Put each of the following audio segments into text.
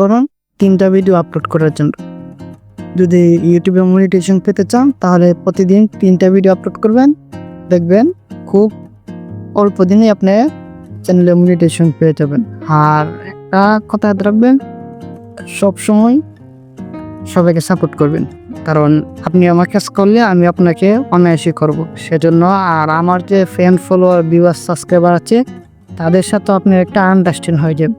করুন তিনটা video upload করার জন্য। যদি ইউটিউবে মনিটেশন পেতে চান, তাহলে প্রতিদিন তিনটা ভিডিও আপলোড করবেন। দেখবেন খুব অল্প দিনে আপনি চ্যানেলে মনিটেশন পেয়ে যাবেন। আর একটা কথা রাখবেন, সবসময় সবাইকে সাপোর্ট করবেন। কারণ আপনি আমার কাজ করলে আমি আপনাকে অনায়াসই করব। সেজন্য আর আমার যে ফ্যান ফলোয়ার ভিউয়ার সাবস্ক্রাইবার আছে, তাদের সাথে আপনি একটা আন্ডারস্ট্যান্ড হয়ে যাবে।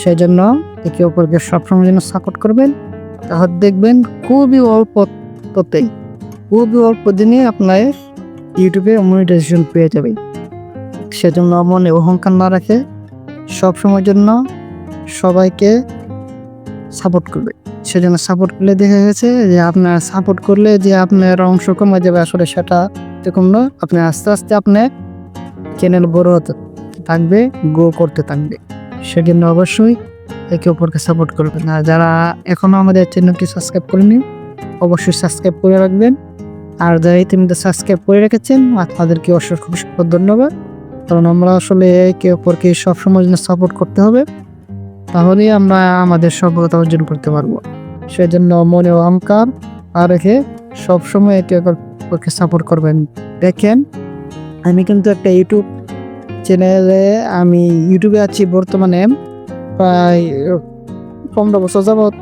সেই জন্য একে অপরকে সবসময় যেন সাপোর্ট করবেন, তাহলে দেখবেন খুবই অল্প অল্পতেই খুবই অল্প দিনে আপনার ইউটিউবে মনিটাইজেশন পেয়ে যাবে। সেজন্য মনে অহংকার না রাখে সবসময়ের জন্য সবাইকে সাপোর্ট করবে। সেজন্য সাপোর্ট করলে দেখা গেছে যে আপনার সাপোর্ট করলে যে আপনার অংশ কমে যাবে আসলে সেটা এরকম নয় আপনি আস্তে আস্তে আপনার চ্যানেল বড় হতে থাকবে গ্রো করতে থাকবে। সেজন্য অবশ্যই একে অপরকে সাপোর্ট করবেন। আর যারা এখনও আমাদের চ্যানেলটি সাবস্ক্রাইব করেনি অবশ্যই সাবস্ক্রাইব করে রাখবেন। আর যারা ইতিমধ্যে সাবস্ক্রাইব করে রেখেছেন, আর তাদেরকে অসংখ্য অসংখ্য ধন্যবাদ। কারণ আমরা আসলে একে অপরকে সবসময় জন্য সাপোর্ট করতে হবে। তাহলেই আমরা আমাদের সফলতা অর্জন করতে পারব। সেজন্য মনে অহংকার আর রেখে সবসময় একে অপরকে সাপোর্ট করবেন। দেখেন, আমি কিন্তু একটা ইউটিউব চ্যানেলে আমি ইউটিউবে আছি বর্তমানে। প্রায় পনেরো বছর যাবৎ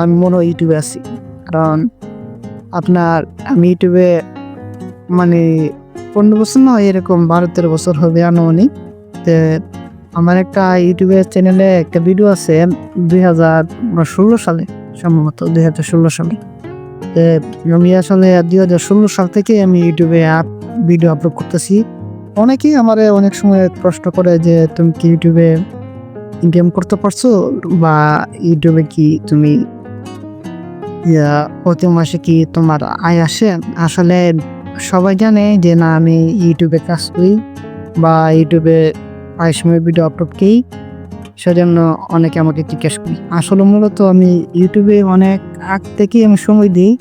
আমি মনে হয় ইউটিউবে আছি। কারণ আপনার আমি ইউটিউবে মানে পনেরো বছর নয় এরকম বারো তেরো বছর হবে আনুমানিক। তে আমার একটা ইউটিউবের চ্যানেলে একটা ভিডিও আছে দুই হাজার ষোলো সালে, সম্ভবত দুই হাজার ষোলো সালে। আমি আসলে দুই হাজার ষোলো সাল থেকে আমি ইউটিউবে অ্যাপ ভিডিও আপলোড করতেছি। অনেকেই আমার অনেক সময় প্রশ্ন করে যে, তুমি কি ইউটিউবে ইনকাম করতে পারছ? বা ইউটিউবে কি তুমি প্রতি মাসে কি তোমার আয় আসে? আসলে সবাই জানে যে না, আমি ইউটিউবে কাজ করি বা ইউটিউবে প্রায় সময় ভিডিও আপলোড করি, সেজন্য অনেকে আমাকে জিজ্ঞেস করি। আসলে মূলত আমি ইউটিউবে অনেক আগ থেকেই আমি সময় দিই,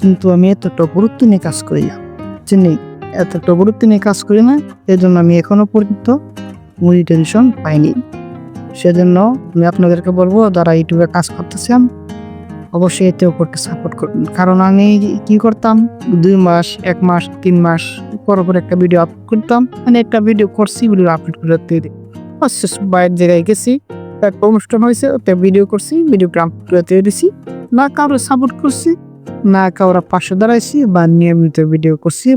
কিন্তু আমি এতটা গুরুত্ব নিয়ে কাজ করি না। চিনি এতটা গুরুত্ব নিয়ে কাজ করি না এই জন্য আমি এখনও পর্যন্ত মনিটেশন পাইনি। সেজন্য আমি আপনাদেরকে বলব, যারা ইউটিউবে কাজ করতেছেন, অবশ্যই এতে ওপরকে সাপোর্ট করবেন কারণ আমি কি করতাম? দুই মাস, এক মাস, তিন মাস পর পর একটা ভিডিও আপলোড করতাম। মানে একটা ভিডিও করছি ভিডিও আপলোড করে দিয়ে দিই। অবশেষ বাইরের জায়গায় গেছি, একটা অনুষ্ঠান হয়েছে একটা ভিডিও করছি ভিডিও আপলোড করে দিয়ে দিছি। না কারও সাপোর্ট করছি, না কারোর পাশে দাঁড়াইছি বা নিয়মিত ভিডিও করছি,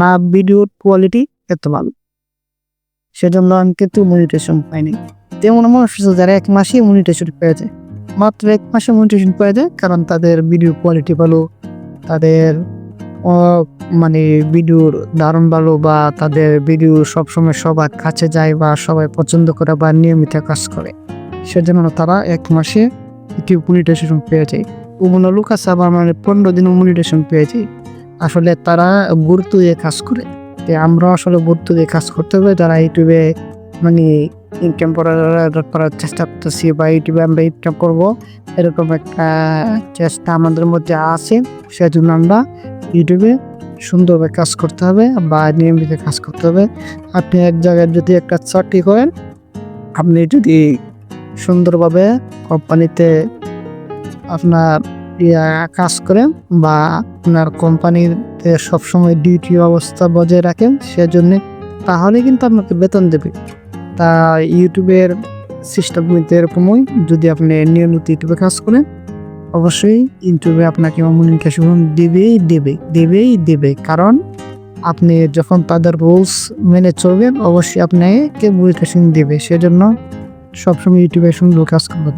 না ভিডিওর কোয়ালিটি এত ভালো। সেজন্য আমি কিন্তু মনিটেশন পাইনি। তেমন মানুষ আছে যারা এক মাসে মনিটেশন পেয়ে যায়। মাত্র এক মাসে মনিটেশন পেয়ে যায়, কারণ তাদের ভিডিও কোয়ালিটি ভালো, তাদের মানে ভিডিওর দারুণ ভালো বা তাদের ভিডিও সবসময় সবার কাছে যায় বা সবাই পছন্দ করে বা নিয়মিত কাজ করে। সেজন্য তারা এক মাসে ইউটিউব মনিটেশন পেয়ে যায়। কোনো লোক আছে আবার মানে পনেরো দিন মনিটেশন পেয়ে যায়। আসলে তারা গুরুত্ব দিয়ে কাজ করে। আমরা আসলে গুরুত্ব দিয়ে কাজ করতে হবে, যারা ইউটিউবে মানে ইনকাম করার চেষ্টা করতেছি বা ইউটিউবে আমরা ইনকাম করব, এরকম একটা চেষ্টা আমাদের মধ্যে আছে। সেজন্য আমরা ইউটিউবে সুন্দরভাবে কাজ করতে হবে বা নিয়মিত কাজ করতে হবে। আপনি এক জায়গায় যদি একটা চাকরি করেন, আপনি যদি সুন্দরভাবে কোম্পানিতে আপনার ইয়া কাজ করেন বা আপনার কোম্পানিতে সবসময় ডিউটি অবস্থা বজায় রাখেন, সেজন্য তাহলে কিন্তু আপনাকে বেতন দেবে। তা ইউটিউবের সিস্টেম এরকমই যদি আপনি নিয়মিত ইউটিউবে কাজ করেন, অবশ্যই ইউটিউবে আপনাকে কমিউনিকেশন দেবেই দেবে দেবেই দেবে। কারণ আপনি যখন তাদের রুলস মেনে চলবেন, অবশ্যই আপনাকে কমিউনিকেশন দেবে। সেজন্য সবসময় ইউটিউবে সুন্দর কাজ করবেন